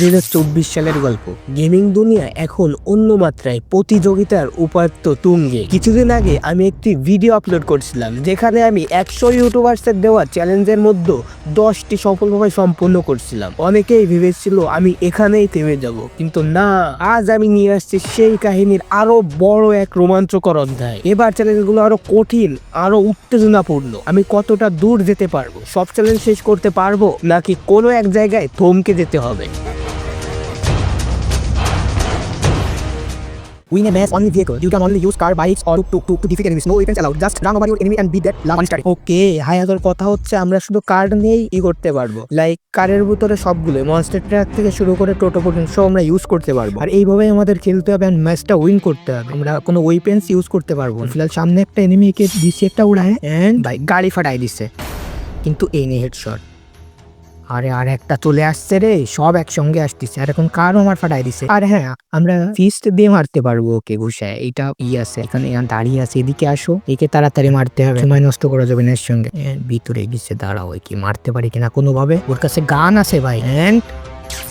দুই চব্বিশ সালের গল্প। গেমিং দুনিয়া এখন অন্য মাত্রায় প্রতিযোগিতার উপাত্ত তুঙ্গে। কিছুদিন আগে আমি একটি ভিডিও আপলোড করছিলাম, যেখানে আমি একশো ইউটিউবার্সের দেওয়া চ্যালেঞ্জের মধ্যে দশটি সফলভাবে সম্পূর্ণ করছিলাম। অনেকেই ভেবেছিল আমি এখানেই থেমে যাব, কিন্তু না, আজ আমি নিয়ে আসছি সেই কাহিনীর আরও বড় এক রোমাঞ্চকর অধ্যায়। এবার চ্যালেঞ্জগুলো আরও কঠিন, আরও উত্তেজনাপূর্ণ। আমি কতটা দূর যেতে পারব? সব চ্যালেঞ্জ শেষ করতে পারব? নাকি কোনো এক জায়গায় থমকে যেতে হবে? Win a match only vehicle. You can only use car, bikes, or tuk tuk to defeat enemies. No weapons allowed. Just run over your enemy and beat that one starting. ওকে হায়াতর কথা হচ্ছে আমরা শুধু কার্ড নিয়েই ই করতে পারব like কারের ভিতরে সবগুলো মনস্টার ট্র্যাক থেকে শুরু করে টোটো পর্যন্ত সব আমরা ইউজ করতে পারব আর এইভাবেই আমাদের খেলতে হবে অ্যান্ড ম্যাচটা উইন করতে হবে আমরা কোনো ওয়েপেন্স ইউজ করতে পারব। ফিলহাল সামনে একটা এনিমিকে দিচ্ছে একটা উড়ায় ভাই গাড়ি ফাটাই দিছে কিন্তু এই নেই হেডশট আরে, আর একটা চলে আসছে রে। সব একসঙ্গে আসতেছে। আর এখন কারও আমার ফাটাই দিছে। আর হ্যাঁ আমরা ফিস্ট দিয়ে মারতে পারব ওকে ঘুষায়। এটা ই আছে। এখানে দাঁড়িয়ে আছে। এদিকে আসো। একে তাড়াতাড়ি মারতে হবে। সময় নষ্ট করা যাবে না এর সঙ্গে ভিতরে গেছে। দাঁড়াও কি মারতে পারি কিনা কোনোভাবে? ওর কাছে গান আছে ভাই। অ্যান্ড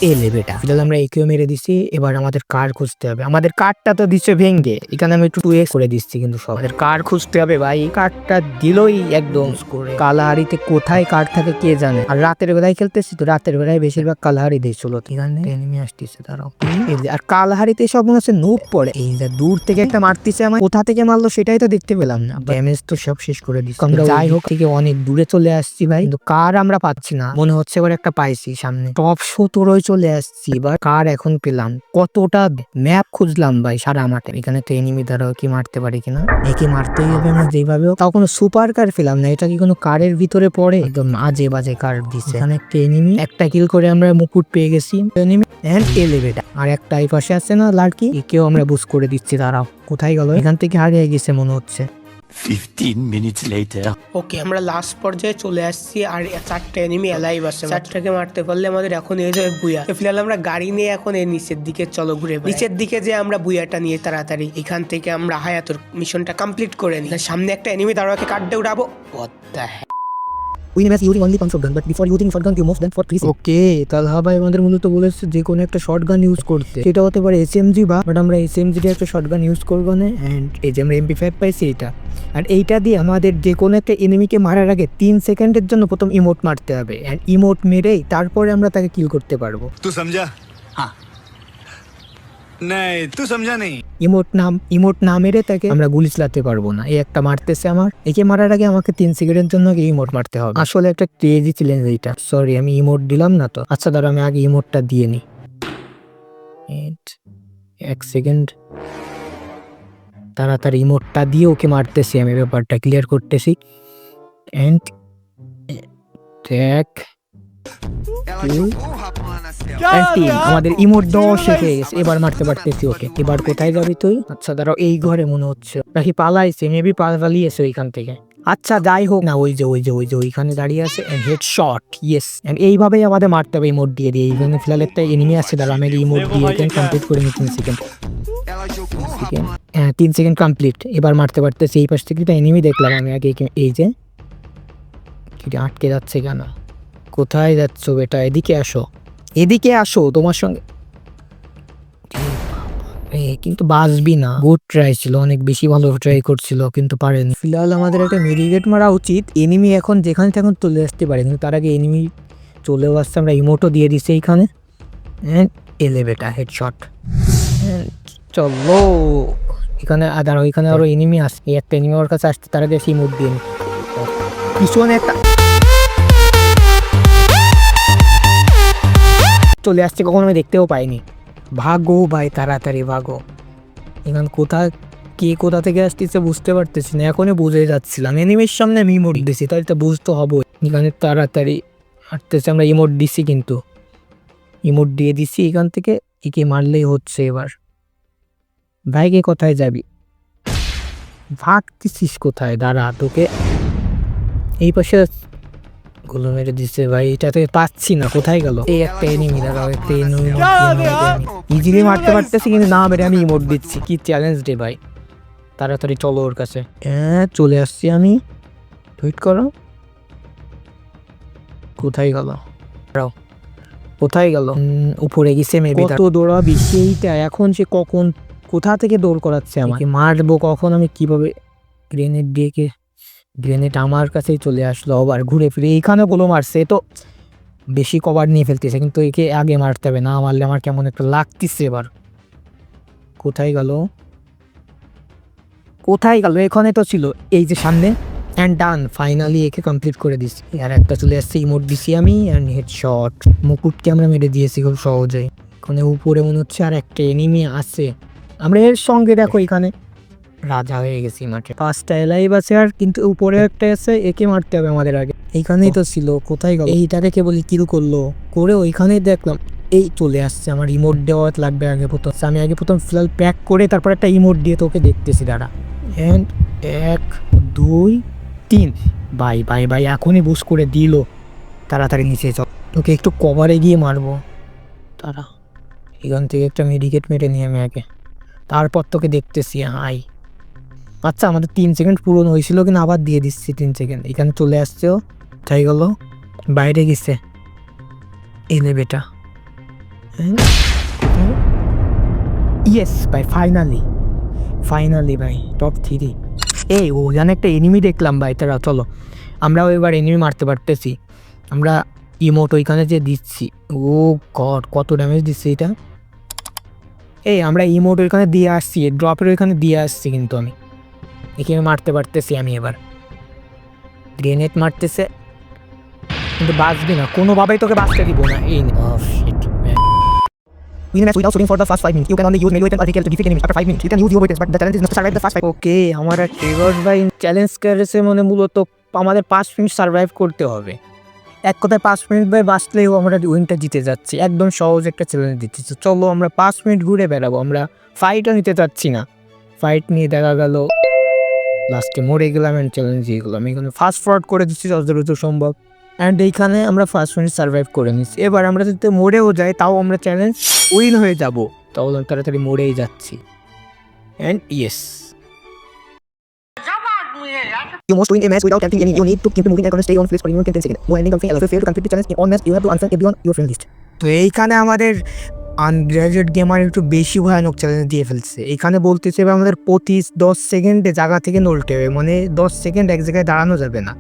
এলে বেটা ফিলহাল আমরা একেও মেরে দিছি এবার আমাদের কার খুঁজতে হবে? আমাদের কারটা তো দিচ্ছে ভেঙ্গে। এখানে আমি একটু টু এক্স করে দিচ্ছি কিন্তু সব। আমাদের কার খুঁজতে হবে ভাই? কারটা দিলই একদম। করে কালাহারিতে কোথায় কার থাকে কে জানে? আর রাতের বেলায় খেলতেছি তো রাতের বেলায় বেশিরভাগ কালাহারি দিয়েছিল এখানে এনিমি আসতেছে তারাও আর কালাহারিতে সব মনে হচ্ছে নুপ পড়ে। এই যে দূর থেকে একটা মারতেছে আমার কোথা থেকে মারলো সেটাই তো দেখতে পেলাম না। ড্যামেজ তো সব শেষ করে দিচ্ছে। আমরা যাই হোক থেকে অনেক দূরে চলে আসছি ভাই। কিন্তু কার আমরা পাচ্ছি না। মনে হচ্ছে এবার একটা পাইছি সামনে। টপ সতেরোয় চলে আসছি। এবার কার এখন পেলাম? কতটা ম্যাপ খুঁজলাম ভাই? সারা মাঠে এখানে তো এনিমি দ্বারাও কি মারতে পারি কিনা? একে মারতেই হবে আমরা যেভাবে তাও কোনো সুপার কার পেলাম না। এটা কি কোনো কারের ভিতরে পড়ে? একদম আজে বাজে কার দিছে। এখানে একটা এনিমি একটা কিল করে আমরা মুকুট পেয়ে গেছি। এনিমি এন্ড এলিভেটা আর একটা এই পাশে আছে না লাড়কি একেও আমরা বুস করে দিচ্ছি। তারাও কোথায় গেল? এখান থেকে হারিয়ে গেছে মনে হচ্ছে। 15 মিনিটস লেটার ওকে আমরা লাস্ট পর্যায়ে চলে আসছি আর চারটে এনিমি অ্যালাইভ আছে চারটাকে মারতে পারলে আমাদের এখন এই যাবে বুয়া। ফিলহাল আমরা গাড়ি নিয়ে এখন এই নিচের দিকে চলো ঘুরে। নিচের দিকে যে আমরা বুয়াটা নিয়ে তাড়াতাড়ি এখান থেকে আমরা হায়াতুর মিশনটা কমপ্লিট করে নিই। সামনে একটা এনিমি দাঁড়াকে কাটতে উঠাবো। Win match using only pump shotgun but before using short gun you most than for three okay Talha ভাই আমাদের মূলত বলেছে যে কোনো একটা শর্ট গান ইউজ করতে। সেটা হতে পারে এস এম জি বা বাট আমরা এস এম একটা শর্ট গান ইউজ করব না অ্যান্ড এই যে আমরা এমপি ফাইভ পাইছি এটা। আর এইটা দিয়ে আমাদের যে কোনো একটা এনিমিকে মারার আগে তিন সেকেন্ডের জন্য প্রথম ইমোট মারতে হবে। অ্যান্ড ইমোট মেরেই তারপরে আমরা তাকে কিল করতে পারব। তো সমঝা হ্যাঁ নাই তুই সমঝা নেই। ইমোট নাম, ইমোট না মেরে তাকে আমরা গুলি চালাতে পারব না। এই একটা মারতেছে আমার। একে মারার আগে আমাকে তিন সেকেন্ডের জন্য ইমোট মারতে হবে। আসলে একটা ক্রেজি চ্যালেঞ্জ এইটা। সরি আমি ইমোট দিলাম না তো। আচ্ছা ধরো আমি আগে ইমোটটা দিয়ে নিই এক সেকেন্ড তারা তার ইমোটটা দিয়ে ওকে মারতেছি, আমি ব্যাপারটা ক্লিয়ার করতেছি। এন্ড দেখ তিন আমাদের ইমোট দশ হয়ে গেছে। এবার মারতে পারতেছি ওকে। এবার কোথায় যাবি তুই? আচ্ছা দাঁড়াও এই ঘরে মনে হচ্ছে। নাকি পালাইছে? মেবি পালিয়েছে ওইখান থেকে। আচ্ছা যাই হোক। না ওই যে ওই যে ওই যে ওইখানে দাঁড়িয়ে আছে হেড শট ইয়েস এইভাবেই আমাদের মারতে হবে ইমোট দিয়ে দিয়ে। এইখানে ফিলাল একটা এনিমি আছে দাঁড়া আমি ইমোট দিয়ে কমপ্লিট করে নিই তিন সেকেন্ড হ্যাঁ তিন সেকেন্ড কমপ্লিট এবার মারতে পারতেছি। এই পাশ থেকে একটা এনিমি দেখলাম আমি আগে এই- যে আটকে যাচ্ছে কেন? কোথায় যাচ্ছ বেটা? এদিকে আসো। এদিকে আসো তোমার সঙ্গে। কিন্তু বাঁচবি না। গুড ট্রাই ছিল, অনেক বেশি ভালো ট্রাই করছিল, কিন্তু পারেনি। ফিলহাল আমাদের একটা মেডিকেট মারা উচিত। এনিমি এখন যেখানে তখন চলে আসতে পারে, কিন্তু তার আগে এনিমি চলেও আসছে, আমরা ইমোটো দিয়ে দিছি এইখানে। এলে বেটা হেডশট চলো। এখানে আর ওইখানে এখানে আরও এনিমি আসছে একটা এনিমি ওর কাছে আসছে, তার আগে ইমোট দিয়ে নি। পিছনে একটা চলে আসছে, কখনো আমি দেখতেও পাইনি। ভাগো ভাই, তাড়াতাড়ি ভাগো। এখানে কোথা, কে কোথা থেকে আসতেছে বুঝতে পারতেছি না, এখনই বুঝে যাচ্ছিলাম। এনিমির সামনে আমি ইমোট দিছি, তাহলে তো বুঝতে হবে এখানে তাড়াতাড়ি হাঁটতেছে, আমরা ইমোট দিছি কিন্তু। ইমোট দিয়ে দিছি এখান থেকে, একে মারলেই হচ্ছে এবার। ভাইকে কোথায় যাবি? ভাগতেছিস কোথায়? দাঁড়া, তোকে এই পাশে গুলো মেরে দিচ্ছে ভাই। এটাতে পাচ্ছি না কোথায় গেল? এই একটা এনিমি দাঁড়াও একটা এনিমি ইজিলি মারতে পারতেছি কিন্তু না মেরে আমি ইমোট দিচ্ছি। কি চ্যালেঞ্জ রে ভাই? তাড়াতাড়ি চলো ওর কাছে। হ্যাঁ চলে আসছি আমি। টুইট করো। কোথায় গেল? দাঁড়াও। কোথায় গেল? উপরে গেছে মেবি কত দৌড়াবি সেইটা। এখন সে কখন কোথা থেকে দৌড় করাচ্ছে আমাকে মারবো কখন আমি কীভাবে গ্রেনেড দিয়ে গ্রেনেড আমার কাছেই চলে আসলো, আবার ঘুরে ফিরে এইখানে গুলো মারছে, তো বেশি কভার নিয়ে ফেলতেছে, কিন্তু একে আগে মারতে হবে না, মারলে আমার কেমন একটা লাগতেছে এবার। কোথায় গেল? কোথায় গেল? এখানে তো ছিল। এই যে সামনে অ্যান্ড ডান ফাইনালি একে কমপ্লিট করে দিচ্ছি আর একটা চলে আসছে ইমোট দিছি আমি অ্যান্ড হেড শট মুকুটকে আমরা মেরে দিয়েছি খুব সহজেই। এখানে উপরে মনে হচ্ছে আর একটা এনিমি আছে। আমরা এর সঙ্গে দেখো এখানে। রাজা হয়ে গেছি মাঠে। পাঁচটা এলাইভ আছে আর কিন্তু উপরে একটা আছে একে মারতে হবে আমাদের আগে। এইখানেই তো ছিল কোথায় গেল? এইটাকে কে বলি কিল করল? করে ওইখানেই দেখলাম এই চলে আসছে আমার ইমোট দেওয়া লাগবে আগে প্রথম। আমি আগে প্রথম ফিলাল প্যাক করে তারপর একটা ইমোট দিয়ে তোকে দেখতেছি দাঁড়া। অ্যান্ড এক দুই তিন। বাই বাই বাই এখনই বুস করে দিল। তাড়াতাড়ি নিচে চল তোকে একটু কভারে গিয়ে মারবো। তারা এখান থেকে একটা মেডিকেট মেরে নিয়ে আমি আগে। তারপর তোকে দেখতেছি হাই। আচ্ছা আমাদের তিন সেকেন্ড পূরণ হয়েছিল কিনা আবার দিয়ে দিচ্ছি তিন সেকেন্ড এখানে চলে আসছে ও। তাই গেল। বাইরে গেছে। এনে বেটা। ইয়েস ভাই ফাইনালি ফাইনালি ভাই টপ থ্রি এই ওখানে একটা এনিমি দেখলাম ভাই, তারা, চলো। আমরাও এবার এনিমি মারতে পারতেছি। আমরা ইমোট ওইখানে যে দিচ্ছি। ও গড কত ড্যামেজ দিচ্ছে এটা। এই আমরা ইমোট ওইখানে দিয়ে আসছি ড্রপের ওইখানে দিয়ে আসছি কিন্তু আমি। এখানে মারতে পারতেছি আমি এবার। গ্রেনেড মারতেছে। কিন্তু বাঁচবি না কোনোভাবেই তোকে বাঁচতে দিব না। এই নে। Oh, shit, man. Win a match without shooting for the first 5 minutes. You can only use melee weapon or vehicle to defeat enemies after 5 minutes. You can use your weapons, but the challenge is not to survive the first 5 ওকে আমার ট্রিগর ভাই challenge করেছে মানে মূলত আমাদের পাঁচ minute survive করতে হবে। এক কথায় পাঁচ মিনিট ভাই বাঁচলেও আমরা উইনটা জিতে যাচ্ছি। একদম সহজ একটা চ্যালেঞ্জ দিচ্ছি। চলো আমরা পাঁচ মিনিট ঘুরে বেড়াবো। আমরা ফাইটও নিতে চাচ্ছি না। ফাইট নিয়ে দেখা গেল। লাস্টে মরে গেলাম অ্যান্ড চ্যালেঞ্জ দিয়ে গেলাম এখানে ফাস্ট ফরওয়ার্ড করে দিচ্ছি যত দ্রুত সম্ভব অ্যান্ড এইখানে আমরা ফার্স্ট মিনিট সার্ভাইভ করে নিচ্ছি এবার আমরা যদি মরেও যাই তাও আমরা চ্যালেঞ্জ উইন হয়ে যাব তাহলে তাড়াতাড়ি মরেই যাচ্ছি and yes You must win a match without tempting any. You need to keep moving and stay on flips for even 10 seconds. More ending. If you fail to complete the challenge in all match, you have to unfriend everyone your friend list. তো এইখানে আমাদের আনগ্রাজুয়েট gamer একটু বেশি ভয়ানক challenge দিয়ে ফেলছে। এখানে বলতেছে এবার আমাদের পঁচিশ, দশ সেকেন্ডে জায়গা থেকে নলতে হবে মানে দশ সেকেন্ড এক জায়গায় দাঁড়ানো যাবে না।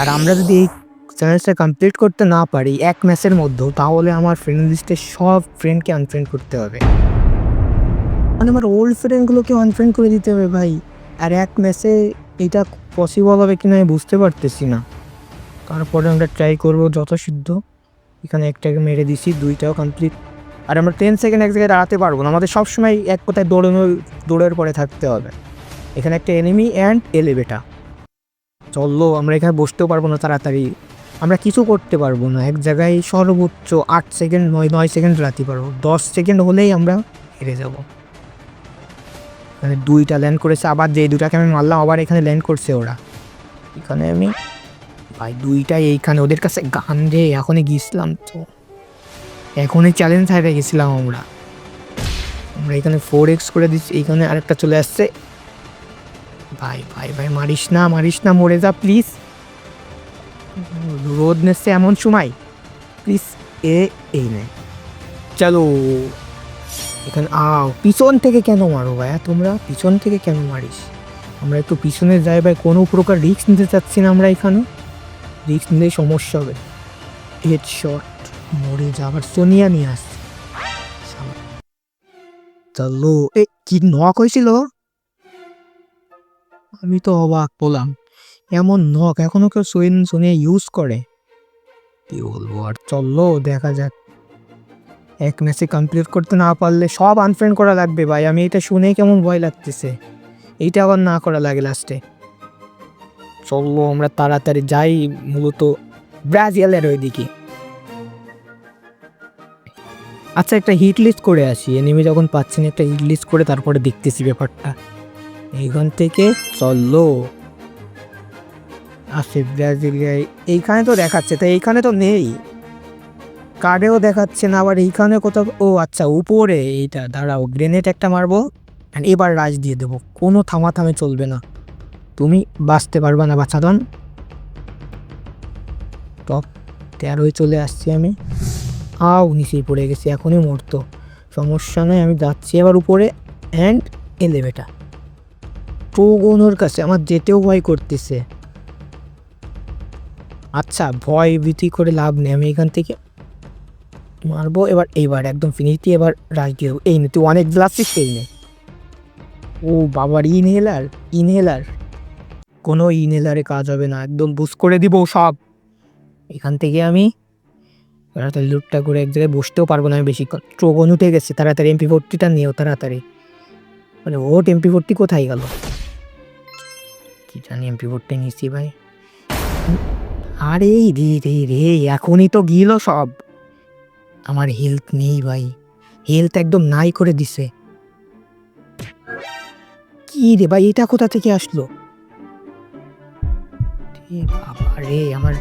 আর আমরা যদি এই চ্যালেঞ্জটা কমপ্লিট করতে না পারি, এক ম্যাচের মধ্যেও, তাহলে আমার ফ্রেন্ড লিস্টে সব ফ্রেন্ডকে আনফ্রেন্ড করতে হবে। মানে আমার ওল্ড ফ্রেন্ডগুলোকে আনফ্রেন্ড করে দিতে হবে ভাই। আর এক ম্যাচে এটা পসিবল হবে কিনা আমি বুঝতে পারতেছি না। তারপরে আমরা ট্রাই করব যথাসিদ্ধ। এখানে একটাকে মেরে দিছি, দুইটাও কমপ্লিট আর আমরা টেন সেকেন্ড এক জায়গায় দাঁড়াতে পারব না। আমাদের সবসময় এক কোথায় দৌড়ানো দৌড়ের পরে থাকতে হবে। এখানে একটা এনিমি অ্যান্ড এলিভেটা চলল আমরা এখানে বসতেও পারব না তাড়াতাড়ি। আমরা কিছু করতে পারব না। এক জায়গায় সর্বোচ্চ আট সেকেন্ড নয় নয় সেকেন্ড দাঁড়াতে পারব। দশ সেকেন্ড হলেই আমরা হেরে যাব। মানে দুইটা ল্যান্ড করেছে। আবার যে দুটাকে আমি মারলাম, আবার এখানে ল্যান্ড করছে ওরা। এখানে আমি, ভাই, দুইটাই এইখানে। ওদের কাছে গান রে, এখনই গিয়েছিলাম তো। এখনই চ্যালেঞ্জ হারে গেছিলাম আমরা। আমরা এখানে ফোর এক্স করে দিচ্ছি এইখানে আরেকটা চলে আসছে। ভাই ভাই ভাই, মারিস না মারিস না, মরে যা প্লিজ রোদ নেছে এমন সময়। প্লিজ এ, এই নে। চলো। এখানে, আও, পিছন থেকে কেন মারো ভাইয়া তোমরা? পিছন থেকে কেন মারিস? আমরা একটু পিছনে যাই ভাই, কোনো প্রকার রিস্ক নিতে চাচ্ছি না আমরা এখানে। রিস্ক নিলেই সমস্যা হবে। হেড শট মরে যাবার সোনিয়া নিয়ে আসছে। চলো এ, কি নক হয়েছিল আমি তো অবাক বললাম এমন নক এখনও কেউ সোয়েন, সোনিয়া ইউজ করে। কি বলব আর? চলল, দেখা যাক। এক ম্যাচে কমপ্লিট করতে না পারলে সব আনফ্রেন্ড করা লাগবে ভাই। আমি এটা শুনেই কেমন ভয় লাগতেছে। এইটা আবার না করা লাগে লাস্টে চলল, আমরা তাড়াতাড়ি যাই। মূলত ব্রাজিলের ওইদিকে। আচ্ছা একটা হিট লিস্ট করে আসি। এনিমি যখন পাচ্ছি না, একটা হিট লিস্ট করে তারপরে দেখতেছি ব্যাপারটা। এইখান থেকে চলল আসে ব্রাজিলিয়ায় এইখানে তো দেখাচ্ছে, তো এইখানে তো নেই। কার্ডেও দেখাচ্ছে না, আবার এইখানে কোথাও, ও আচ্ছা উপরে এইটা, দাঁড়াও গ্রেনেড একটা মারবো এবার রাজ দিয়ে দেবো। কোনো থামাথামে চলবে না। তুমি বাঁচতে পারবে না বাচ্চাদন টপ তেরোই চলে আসছি আমি। আও নিচেই পড়ে গেছি, এখনই মরতো। সমস্যা নয় আমি যাচ্ছি এবার উপরে অ্যান্ড এলিভেটার প্রগণর কাছে, আমার যেতেও ভয় করতেছে। আচ্ছা ভয় ভীতি করে লাভ নেই, আমি এখান থেকে মারবো, এবার এইবার, একদম ফিনিশ দিয়ে এবার রাজ দিয়ে। এই নে, তুই অনেক গ্লাসিস সেই নে। ও বাবার ইনহেলার ইনহেলার কোনো ইনহেলারে কাজ হবে না, একদম বুস করে দিব সব। এখান থেকে আমি তাড়াতাড়ি লুটটা করে এক জায়গায় বসতেও পারব না আমি বেশিক্ষণ। ট্রোগন উঠে গেছে, তাড়াতাড়ি এমপি ফোরটিটা নিও তাড়াতাড়ি। মানে ওট এমপি ফোরটি কোথায় গেল? কি জানি এমপি ফোরটি নিচ্ছি ভাই। আরে রে রে রে, এখনই তো গিল সব। আমার হেলথ নেই ভাই। হেলথ একদম নাই করে দিছে। কি রে ভাই, এটা কোথা থেকে আসলো? বাবা রে, আমার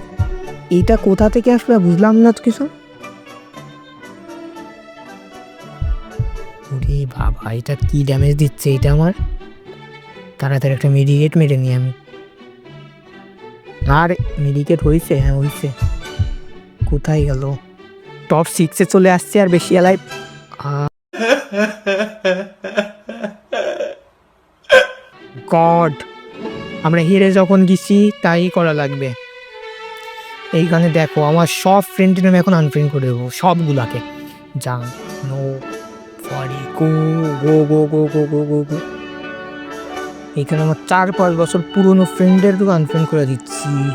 এইটা কোথা থেকে আসবে বুঝলাম না তো কিছু। ওরে বাবা, এটা কি ড্যামেজ দিচ্ছে এটা আমার? তাড়াতাড়ি একটা মেডিকেট মেরে নিই আমি। আর মেডিকেট হয়েছে হ্যাঁ হয়েছে কোথায় গেল? টপ সিক্সে চলে আসছে আর বেশি এলাই গড আমরা হেরে যখন গেছি, তাই করা লাগবে। এইখানে দেখো, আমার সব ফ্রেন্ডের নামে এখন আনফ্রেন্ড করে দেবো, সবগুলাকে। যা নো, ফরি গো গো গো গো গো গো গো গো। এখানে আমার চার পাঁচ বছর পুরনো ফ্রেন্ডের আনফ্রেন্ড করে দিচ্ছি।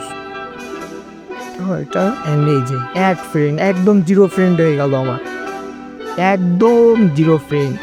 এটা and এই যে, এক ফ্রেন্ড একদম জিরো ফ্রেন্ড হয়ে গেল আমার। একদম জিরো ফ্রেন্ড